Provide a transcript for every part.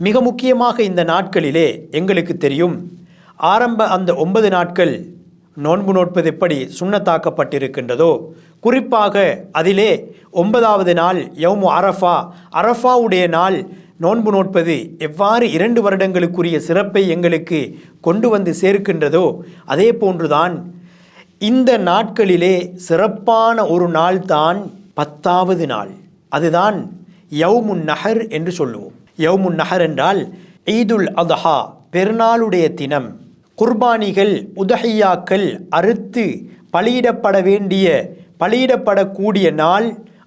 மிக முக்கியமாக இந்த நாட்களிலே எங்களுக்கு தெரியும். ஆரம்ப அந்த ஒன்பது நாட்கள் நோன்பு நோட்பது எப்படி சுண்ணத்தாக்கப்பட்டிருக்கின்றதோ குறிப்பாக அதிலே ஒன்பதாவது நாள் யௌமு அரஃபா அரஃபாவுடைய நாள் நோன்பு நோட்பது எவ்வாறு இரண்டு வருடங்களுக்குரிய சிறப்பை எங்களுக்கு கொண்டு வந்து சேர்க்கின்றதோ அதே போன்றுதான் இந்த நாட்களிலே சிறப்பான ஒரு நாள் தான் பத்தாவது நாள். அதுதான் யவுமுன் நகர் என்று சொல்லுவோம். யவுமுன் நஹர் என்றால் ஈதுல் அதஹா பெருநாளுடைய தினம். குர்பானிகள் உதஹையாக்கள் அறுத்து பலியிடப்பட வேண்டிய பலியிடப்படக்கூடிய நாள்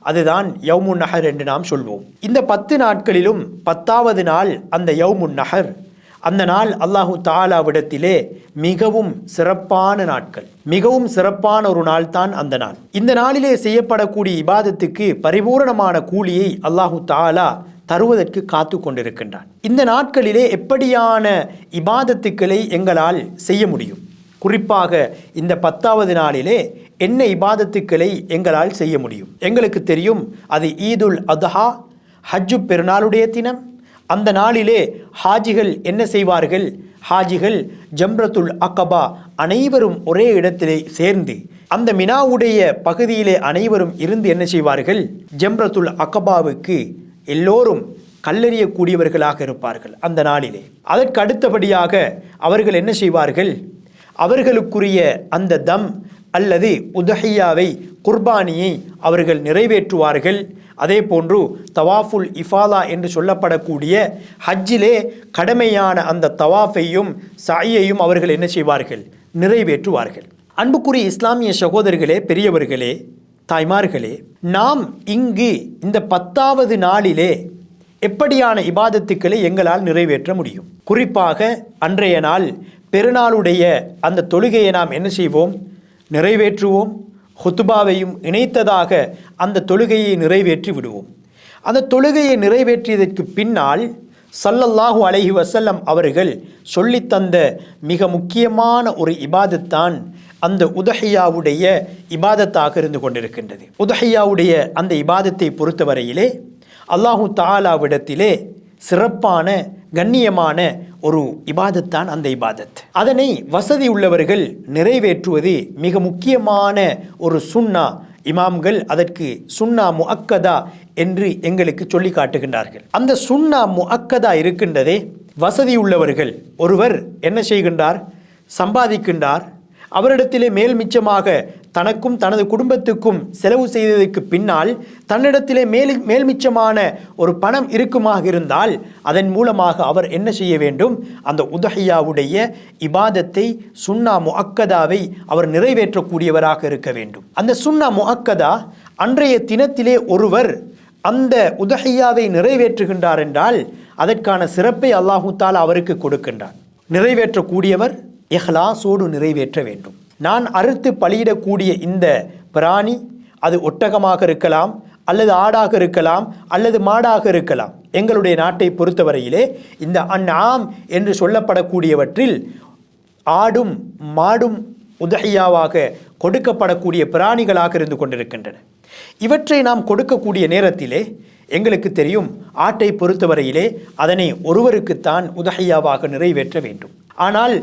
அதுதான் யவுமுன் நகர் என்று நாம் சொல்வோம். இந்த பத்து நாட்களிலும் பத்தாவது நாள் அந்த யவுமுன் நகர் அந்த நாள் அல்லாஹு தாலாவிடத்திலே மிகவும் சிறப்பான நாட்கள். மிகவும் சிறப்பான ஒரு நாள் தான் அந்த நாள். இந்த நாளிலே செய்யப்படக்கூடிய இபாதத்துக்கு பரிபூரணமான கூலியை அல்லாஹு தாலா தருவதற்கு காத்து கொண்டிருக்கின்றான். இந்த நாட்களிலே எப்படியான இபாதத்துக்களை எங்களால் செய்ய முடியும்? குறிப்பாக இந்த பத்தாவது நாளிலே என்ன இபாதத்துக்களை எங்களால் செய்ய முடியும்? எங்களுக்கு தெரியும் அது ஈதுல் அத்ஹா ஹஜ்ஜு பெருநாளுடைய தினம். அந்த நாளிலே ஹாஜிகள் என்ன செய்வார்கள்? ஹாஜிகள் ஜம்ரத்துல் அக்கபா அனைவரும் ஒரே இடத்திலே சேர்ந்து அந்த மினாவுடைய பகுதியிலே அனைவரும் இருந்து என்ன செய்வார்கள்? ஜம்ரத்துல் அக்கபாவுக்கு எல்லோரும் கல்லெறியக்கூடியவர்களாக இருப்பார்கள் அந்த நாளிலே. அதற்கு அடுத்தபடியாக அவர்கள் என்ன செய்வார்கள்? அவர்களுக்குரிய அந்த தம் அல்லது உதஹியாவை குர்பானியை அவர்கள் நிறைவேற்றுவார்கள். அதே போன்று தவாஃபுல் இஃபாலா என்று சொல்லப்படக்கூடிய ஹஜ்ஜிலே கடமையான அந்த தவாஃபையும் சாயையும் அவர்கள் என்ன செய்வார்கள்? நிறைவேற்றுவார்கள். அன்புக்குரிய இஸ்லாமிய சகோதரர்களே பெரியவர்களே தாய்மார்களே நாம் இங்கு இந்த பத்தாவது நாளிலே எப்படியான இபாதத்துக்களை எங்களால் நிறைவேற்ற முடியும்? குறிப்பாக அன்றைய நாள் பெருநாளுடைய அந்த தொழுகையை நாம் என்ன செய்வோம்? நிறைவேற்றுவோம். ஹொத்துபாவையும் இணைத்ததாக அந்த தொழுகையை நிறைவேற்றி விடுவோம். அந்த தொழுகையை நிறைவேற்றியதற்கு பின்னால் சல்லல்லாஹு அலஹி வசல்லம் அவர்கள் சொல்லித்தந்த மிக முக்கியமான ஒரு இபாதத்தான் அந்த உதஹியாவுடைய இபாதத்தாக இருந்து கொண்டிருக்கின்றது. உதஹியாவுடைய அந்த இபாதத்தை பொறுத்தவரையிலே அல்லாஹு தாலாவிடத்திலே சிறப்பான கண்ணியமான ஒரு இபாதத்தான் அந்த இபாதத். அதனை வசதி உள்ளவர்கள் நிறைவேற்றுவது மிக முக்கியமான ஒரு சுண்ணா இமாம்கள் அதற்கு சுண்ணா முஅக்கதா என்று எங்களுக்கு சொல்லி காட்டுகின்றார்கள். அந்த சுண்ணா முஅக்கதா இருக்கின்றதே வசதி உள்ளவர்கள். ஒருவர் என்ன செய்கின்றார்? சம்பாதிக்கின்றார். அவரிடத்திலே மேல் மிச்சமாக தனக்கும் தனது குடும்பத்துக்கும் செலவு செய்ததற்கு பின்னால் தன்னிடத்திலே மேல் மேல் மிச்சமான ஒரு பணம் இருக்குமாக இருந்தால் அதன் மூலமாக அவர் என்ன செய்ய வேண்டும்? அந்த உதஹையாவுடைய இபாதத்தை சுன்னா முஅக்கதாவை அவர் நிறைவேற்றக்கூடியவராக இருக்க வேண்டும். அந்த சுன்னா முஅக்கதா அன்றைய தினத்திலே ஒருவர் அந்த உதஹையாவை நிறைவேற்றுகின்றார் என்றால் அதற்கான சிறப்பை அல்லாஹூத்தால் அவருக்கு கொடுக்கின்றார் நிறைவேற்றக்கூடியவர் இஹ்லாசோடு நிறைவேற்ற வேண்டும். நான் அறுத்து பலியிடக்கூடிய இந்த பிராணி அது ஒட்டகமாக இருக்கலாம் அல்லது ஆடாக இருக்கலாம் அல்லது மாடாக இருக்கலாம். எங்களுடைய நாட்டை பொறுத்தவரையிலே இந்த அந்நாம் என்று சொல்லப்படக்கூடியவற்றில் ஆடும் மாடும் உதகையாவாக கொடுக்கப்படக்கூடிய பிராணிகளாக இருந்து கொண்டிருக்கின்றன. இவற்றை நாம் கொடுக்கக்கூடிய நேரத்திலே எங்களுக்கு தெரியும் ஆட்டை பொறுத்தவரையிலே அதனை ஒருவருக்குத்தான் உதகையாவாக நிறைவேற்ற வேண்டும். ஆனால்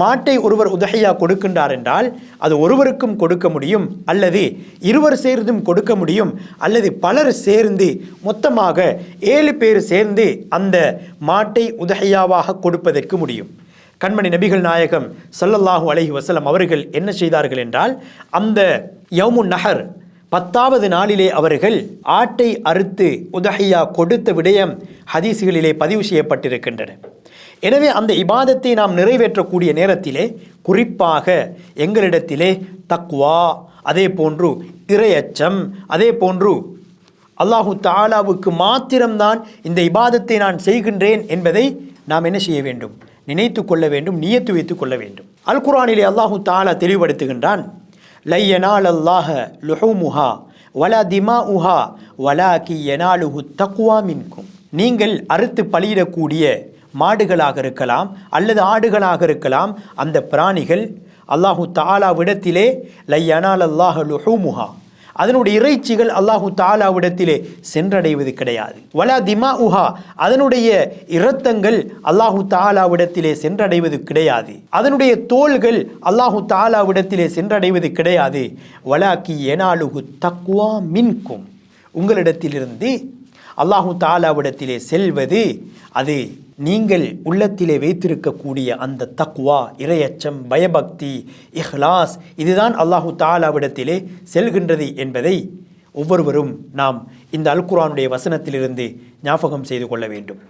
மாட்டை ஒருவர் உதகையா கொடுக்கின்றார் என்றால் அது ஒருவருக்கும் கொடுக்க முடியும் அல்லது இருவர் சேர்ந்தும் கொடுக்க முடியும் அல்லது பலர் சேர்ந்து மொத்தமாக ஏழு பேர் சேர்ந்து அந்த மாட்டை உதகையாவாக கொடுப்பதற்கு முடியும். கண்மணி நபிகள் நாயகம் சல்லல்லாஹு அலஹி வசலம் அவர்கள் என்ன செய்தார்கள் என்றால் அந்த யவுமுன் நகர் பத்தாவது நாளிலே அவர்கள் ஆட்டை அறுத்து உதகையா கொடுத்த விடயம் ஹதீசுகளிலே பதிவு செய்யப்பட்டிருக்கின்றன. எனவே அந்த இபாதத்தை நாம் நிறைவேற்றக்கூடிய நேரத்திலே குறிப்பாக எங்களிடத்திலே தக்வா அதே போன்று இரையச்சம் அதே போன்று அல்லாஹு தாலாவுக்கு மாத்திரம்தான் இந்த இபாதத்தை நான் செய்கின்றேன் என்பதை நாம் என்ன செய்ய வேண்டும்? நினைத்து கொள்ள வேண்டும் நியத்து வைத்துக் கொள்ள வேண்டும். அல் குரானிலே அல்லாஹு தாலா தெளிவுபடுத்துகின்றான் லையனால் அல்லாஹ லுஹூமுஹா வலா திமா உஹா வலா கி எனாலுஹு தக்குவா மின்கும். நீங்கள் அறுத்து பலியிடக்கூடிய மாடுகளாக இருக்கலாம் அல்லது ஆடுகளாக இருக்கலாம் அந்த பிராணிகள் அல்லாஹு தாலாவிடத்திலே லையனால் அல்லாஹ் லுஹூமுஹா. அதனுடைய இறைச்சிகள் அல்லாஹு தாலாவிடத்திலே சென்றடைவது கிடையாது. வலா திமா உஹா அதனுடைய இரத்தங்கள் அல்லாஹு தாலாவிடத்திலே சென்றடைவது கிடையாது. அதனுடைய தோள்கள் அல்லாஹு தாலாவிடத்திலே சென்றடைவது கிடையாது. வலாக்கி எனாலுகு தக்குவா மின்கும். உங்களிடத்திலிருந்து அல்லாஹு தாலாவிடத்திலே செல்வது அது நீங்கள் உள்ளத்திலே வைத்திருக்கக்கூடிய அந்த தக்வா இரையச்சம் பயபக்தி இஹ்லாஸ் இதுதான் அல்லாஹு தாலாவிடத்திலே செல்கின்றது என்பதை ஒவ்வொருவரும் நாம் இந்த அல்குரானுடைய வசனத்திலிருந்து ஞாபகம் செய்து கொள்ள வேண்டும்.